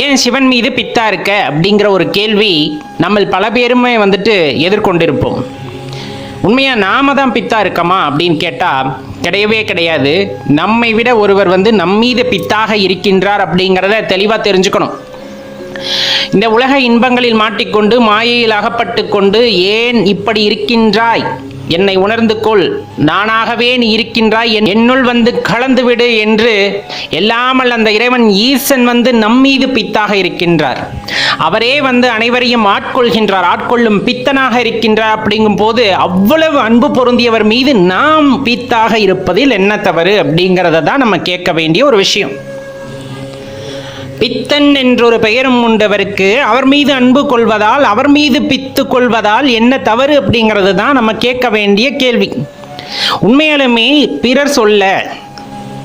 ஏன் சிவன் மீது பித்தா இருக்க அப்படிங்கிற ஒரு கேள்வி நம்ம பல பேருமே வந்துட்டு எதிர்கொண்டிருப்போம். உண்மையா நாம தான் பித்தா இருக்கமா அப்படின்னு கேட்டா கிடையவே கிடையாது. நம்மை விட ஒருவர் வந்து நம்மீது பித்தாக இருக்கின்றார் அப்படிங்கிறத தெளிவா தெரிஞ்சுக்கணும். இந்த உலக இன்பங்களில் மாட்டிக்கொண்டு மாயையில் அகப்பட்டு கொண்டு ஏன் இப்படி இருக்கின்றாய்? என்னை உணர்ந்து கொள். நானாகவே நீ இருக்கின்றாய். என்- என்னுள் வந்து கலந்து விடு என்று எல்லாமல் அந்த இறைவன் ஈசன் வந்து நம்மீது பித்தாக இருக்கின்றார். அவரே வந்து அனைவரையும் ஆட்கொள்கின்றார். ஆட்கொள்ளும் பித்தனாக இருக்கின்றார் அப்படிங்கும் போது அவ்வளவு அன்பு பொருந்தியவர் மீது நாம் பித்தாக இருப்பதில் என்ன தவறு அப்படிங்கிறத தான் நம்ம கேட்க வேண்டிய ஒரு விஷயம். பித்தன் என்றொரு பெயரும் உண்டவருக்கு. அவர் மீது அன்பு கொள்வதால் அவர் மீது பித்து கொள்வதால் என்ன தவறு அப்படிங்கிறது தான் நம்ம கேட்க வேண்டிய கேள்வி. உண்மையாலுமே பிறர் சொல்ல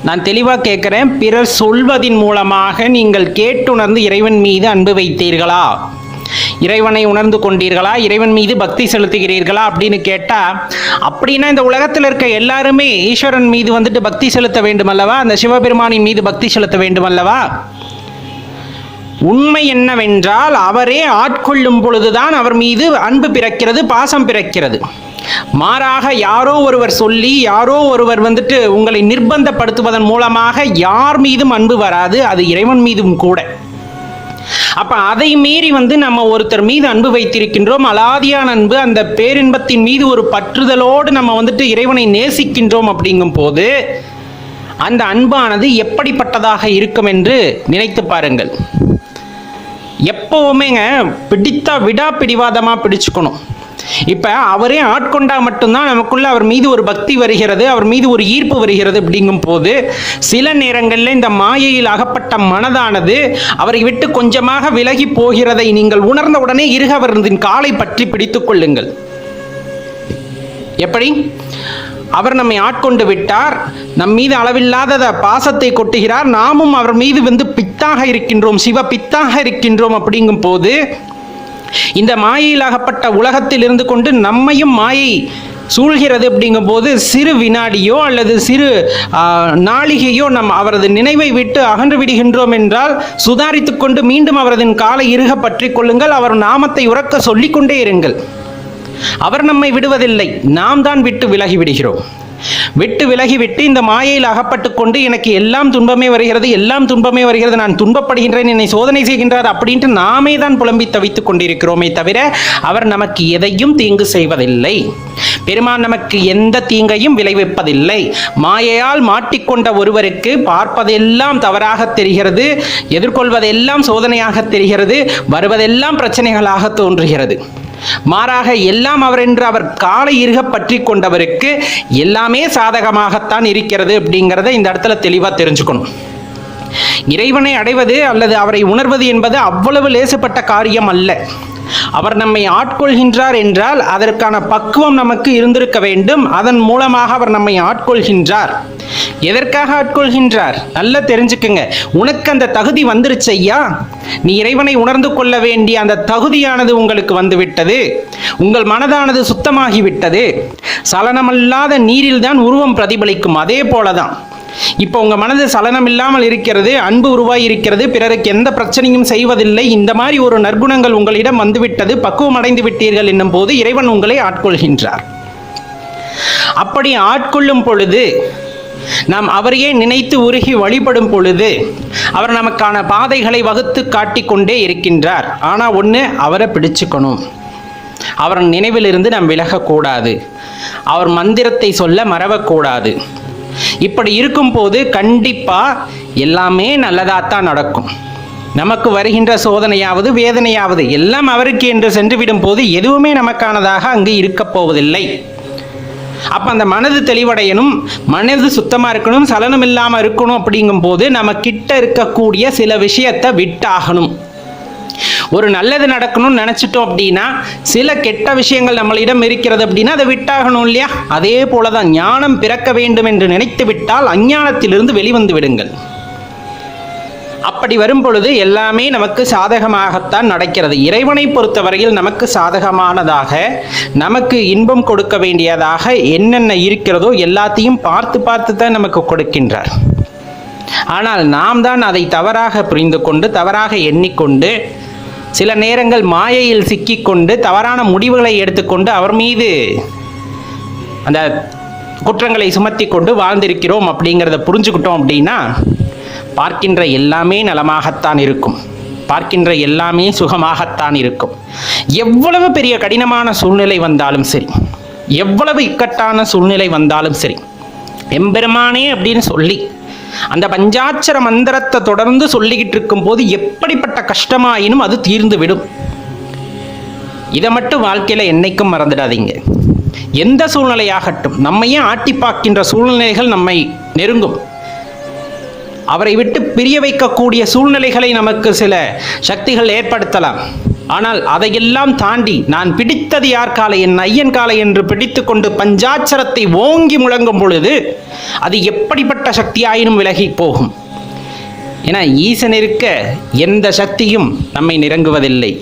நான் தெளிவாக கேட்குறேன் பிறர் சொல்வதின் மூலமாக நீங்கள் கேட்டுணர்ந்து இறைவன் மீது அன்பு வைத்தீர்களா? இறைவனை உணர்ந்து கொண்டீர்களா? இறைவன் மீது பக்தி செலுத்துகிறீர்களா அப்படின்னு கேட்டா அப்படின்னா இந்த உலகத்தில் இருக்க எல்லாருமே ஈஸ்வரன் மீது வந்துட்டு பக்தி செலுத்த வேண்டும் அல்லவா அந்த சிவபெருமானின் மீது பக்தி செலுத்த வேண்டும் அல்லவா உண்மை என்னவென்றால் அவரே ஆட்கொள்ளும் பொழுதுதான் அவர் மீது அன்பு பிறக்கிறது பாசம் பிறக்கிறது. மாறாக யாரோ ஒருவர் சொல்லி யாரோ ஒருவர் வந்துட்டு உங்களை நிர்பந்தப்படுத்துவதன் மூலமாக யார் மீதும் அன்பு வராது அது இறைவன் மீதும் கூட. அப்ப அதை மீறி வந்து நம்ம ஒருத்தர் மீது அன்பு வைத்திருக்கின்றோம் அலாதியான அன்பு அந்த பேரின்பத்தின் மீது ஒரு பற்றுதலோடு நம்ம வந்துட்டு இறைவனை நேசிக்கின்றோம் அப்படிங்கும் போது அந்த அன்பானது எப்படிப்பட்டதாக இருக்கும் என்று நினைத்து பாருங்கள். எப்பவுமேங்க பிடித்தா விடா பிடிவாதமா பிடிச்சுக்கணும். இப்ப அவரே ஆட்கொண்டா மட்டும்தான் நமக்குள்ள அவர் மீது ஒரு பக்தி வருகிறது அவர் மீது ஒரு ஈர்ப்பு வருகிறது அப்படிங்கும் போது சில நேரங்களில் இந்த மாயையில் அகப்பட்ட மனதானது அவரை விட்டு கொஞ்சமாக விலகி போகிறதை நீங்கள் உணர்ந்த உடனே இருக இருகவர்ந்தின் காலை பற்றி பிடித்துக் கொள்ளுங்கள். எப்படி? அவர் நம்மை ஆட்கொண்டு விட்டார். நம் மீது அளவில்லாத பாசத்தை கொட்டுகிறார். நாமும் அவர் மீது வந்து பித்தாக இருக்கின்றோம் சிவ பித்தாக இருக்கின்றோம் அப்படிங்கும் போது இந்த மாயையில் அகப்பட்ட உலகத்தில் இருந்து கொண்டு நம்மையும் மாயை சூழ்கிறது அப்படிங்கும்போது சிறு வினாடியோ அல்லது சிறு நாளிகையோ நம் அவரது நினைவை விட்டு அகன்று விடுகின்றோம் என்றால் சுதாரித்து கொண்டு மீண்டும் அவரது காலை இருக பற்றி கொள்ளுங்கள். அவர் நாமத்தை உறக்க சொல்லிக்கொண்டே இருங்கள். அவர் நம்மை விடுவதில்லை. நாம் தான் விட்டு விலகி விடுகிறோம். விட்டு விலகி விட்டு இந்த மாயையில் அகப்பட்டு கொண்டு எனக்கு எல்லாம் துன்பமே வருகிறது எல்லாம் துன்பமே வருகிறது நான் துன்பப்படுகின்றேன் என்னை சோதனை செய்கின்றார் அப்படின்ட்டு நாமே தான் புலம்பி தவித்துக் கொண்டிருக்கிறோமே தவிர அவர் நமக்கு எதையும் தீங்கு செய்வதில்லை. பெருமான் நமக்கு எந்த தீங்கையும் விளைவிப்பதில்லை. மாயையால் மாட்டிக்கொண்ட ஒருவருக்கு பார்ப்பதெல்லாம் தவறாக தெரிகிறது எதிர்கொள்வதெல்லாம் சோதனையாக தெரிகிறது வருவதெல்லாம் பிரச்சனைகளாக தோன்றுகிறது. மாறாக எல்லாம் அவர் என்று அவர் காலை இருக பற்றி கொண்டவருக்கு எல்லாமே சாதகமாகத்தான் இருக்கிறது அப்படிங்கிறத இந்த இடத்துல தெளிவாக தெரிஞ்சுக்கணும். இறைவனை அடைவது அல்லது அவரை உணர்வது என்பது அவ்வளவு லேசுப்பட்ட காரியம் அல்ல. அவர் நம்மை ஆட்கொள்கின்றார் என்றால் அதற்கான பக்குவம் நமக்கு இருந்திருக்க வேண்டும். அதன் மூலமாக அவர் நம்மை ஆட்கொள்கின்றார். எதற்காக ஆட்கொள்கின்றார்? நல்லா தெரிஞ்சுக்குங்க. உனக்கு அந்த தகுதி வந்துருச்சு ஐயா நீ இறைவனை உணர்ந்து கொள்ள வேண்டிய அந்த தகுதியானது உங்களுக்கு வந்துவிட்டது. உங்கள் மனதானது சுத்தமாகிவிட்டது. சலனமல்லாத நீரில்தான் உருவம் பிரதிபலிக்கும். அதே போலதான். இப்போ உங்க மனது சலனம் இல்லாமல் இருக்கிறது அன்பு உருவாகி இருக்கிறது பிறருக்கு எந்த பிரச்சனையும் செய்வதில்லை. இந்த மாதிரி ஒரு நற்குணங்கள் உங்களிடம் வந்துவிட்டது பக்குவம் அடைந்து விட்டீர்கள் என்னும் போது இறைவன் உங்களை ஆட்கொள்கின்றார். அப்படி ஆட்கொள்ளும் பொழுது நாம் அவரையே நினைத்து உருகி வழிபடும் பொழுது அவர் நமக்கான பாதைகளை வகுத்து காட்டிக்கொண்டே இருக்கின்றார். ஆனால் ஒன்று அவரை பிடிச்சுக்கணும். அவர் நினைவிலிருந்து நாம் விலகக்கூடாது. அவர் மந்திரத்தை சொல்ல மறவக்கூடாது. இப்படி இருக்கும்போது கண்டிப்பாக எல்லாமே நல்லதாகத்தான் நடக்கும். நமக்கு வருகின்ற சோதனையாவது வேதனையாவது எல்லாம் அவருக்கு என்று சென்றுவிடும் போது எதுவுமே நமக்கானதாக அங்கு இருக்கப் போவதில்லை. அப்போ அந்த மனது தெளிவடையணும் மனது சுத்தமாக இருக்கணும் சலனம் இல்லாமல் இருக்கணும் அப்படிங்கும் போது நம்ம கிட்ட இருக்கக்கூடிய சில விஷயத்தை விட்டாகணும். ஒரு நல்லது நடக்கணும்னு நினச்சிட்டோம் அப்படின்னா சில கெட்ட விஷயங்கள் நம்மளிடம் இருக்கிறது அப்படின்னா அதை விட்டாகணும் இல்லையா? அதே போல தான் ஞானம் பிறக்க வேண்டும் என்று நினைத்து விட்டால் அஞ்ஞானத்திலிருந்து வெளிவந்து விடுங்கள். அப்படி வரும் பொழுது எல்லாமே நமக்கு சாதகமாகத்தான் நடக்கிறது. இறைவனை பொறுத்தவரையில் நமக்கு சாதகமானதாக நமக்கு இன்பம் கொடுக்க வேண்டியதாக என்னென்ன இருக்கிறதோ எல்லாத்தையும் பார்த்து பார்த்து தான் நமக்கு கொடுக்கின்றார். ஆனால் நாம் தான் அதை தவறாக புரிந்து கொண்டு தவறாக எண்ணிக்கொண்டு சில நேரங்கள் மாயையில் சிக்கிக்கொண்டு தவறான முடிவுகளை எடுத்துக்கொண்டு அவர் மீது அந்த குற்றங்களை சுமத்தி கொண்டு வாழ்ந்திருக்கிறோம் அப்படிங்கிறத புரிஞ்சுக்கிட்டோம் அப்படின்னா பார்க்கின்ற எல்லாமே நலமாகத்தான் இருக்கும். பார்க்கின்ற எல்லாமே சுகமாகத்தான் இருக்கும். எவ்வளவு பெரிய கடினமான சூழ்நிலை வந்தாலும் சரி எவ்வளவு இக்கட்டான சூழ்நிலை வந்தாலும் சரி எம்பெருமானே அப்படின்னு சொல்லி அந்த பஞ்சாட்சர மந்திரத்தை தொடர்ந்து சொல்லிக்கிட்டு இருக்கும்போது எப்படிப்பட்ட கஷ்டமாயினும் அது தீர்ந்து விடும் இதை மட்டும் வாழ்க்கையில் என்னைக்கும் மறந்துடாதீங்க. எந்த சூழ்நிலையாகட்டும் நம்மையே ஆட்டி பார்க்கின்ற சூழ்நிலைகள் நம்மை நெருங்கும். அவரை விட்டு பிரிய வைக்கக்கூடிய சூழ்நிலைகளை நமக்கு சில சக்திகள் ஏற்படுத்தலாம். ஆனால் அதையெல்லாம் தாண்டி நான் பிடித்தது யார் காலை? என் ஐயன் காலை என்று பிடித்து கொண்டு பஞ்சாட்சரத்தை ஓங்கி முழங்கும் பொழுது அது எப்படிப்பட்ட சக்தியாயினும் விலகி போகும். ஏன்னா ஈசன் இருக்க எந்த சக்தியும் நம்மை நெருங்குவதில்லை.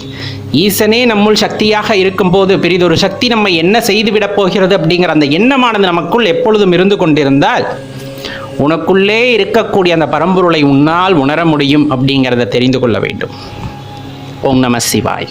ஈசனே நம்முள் சக்தியாக இருக்கும்போது பெரிதொரு சக்தி நம்மை என்ன செய்துவிடப் போகிறது அப்படிங்கிற அந்த எண்ணமானது நமக்குள் எப்பொழுதும் இருந்து கொண்டிருந்தால் உனக்குள்ளே இருக்கக்கூடிய அந்த பரம்பொருளை உன்னால் உணர முடியும் அப்படிங்கிறத தெரிந்து கொள்ள வேண்டும். ஓம் நம சிவாய்.